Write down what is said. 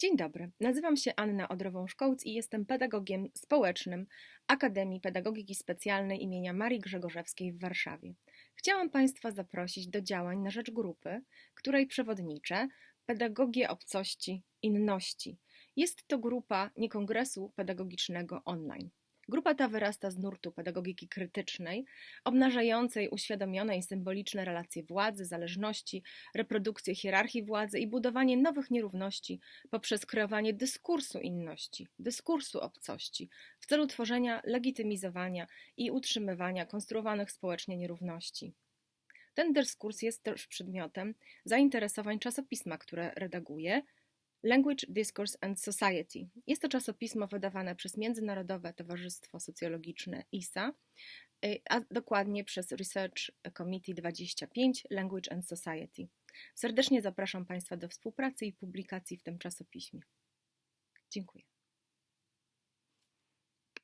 Dzień dobry, nazywam się Anna Odrową-Szkołc i jestem pedagogiem społecznym Akademii Pedagogiki Specjalnej imienia Marii Grzegorzewskiej w Warszawie. Chciałam Państwa zaprosić do działań na rzecz grupy, której przewodniczę Pedagogię Obcości Inności. Jest to grupa niekongresu pedagogicznego online. Grupa ta wyrasta z nurtu pedagogiki krytycznej, obnażającej uświadomione i symboliczne relacje władzy, zależności, reprodukcję hierarchii władzy i budowanie nowych nierówności poprzez kreowanie dyskursu inności, dyskursu obcości w celu tworzenia, legitymizowania i utrzymywania konstruowanych społecznie nierówności. Ten dyskurs jest też przedmiotem zainteresowań czasopisma, które redaguje, Language, Discourse and Society. Jest to czasopismo wydawane przez Międzynarodowe Towarzystwo Socjologiczne ISA, y, a dokładnie przez Research Committee 25 Language and Society. Serdecznie zapraszam Państwa do współpracy i publikacji w tym czasopiśmie. Dziękuję.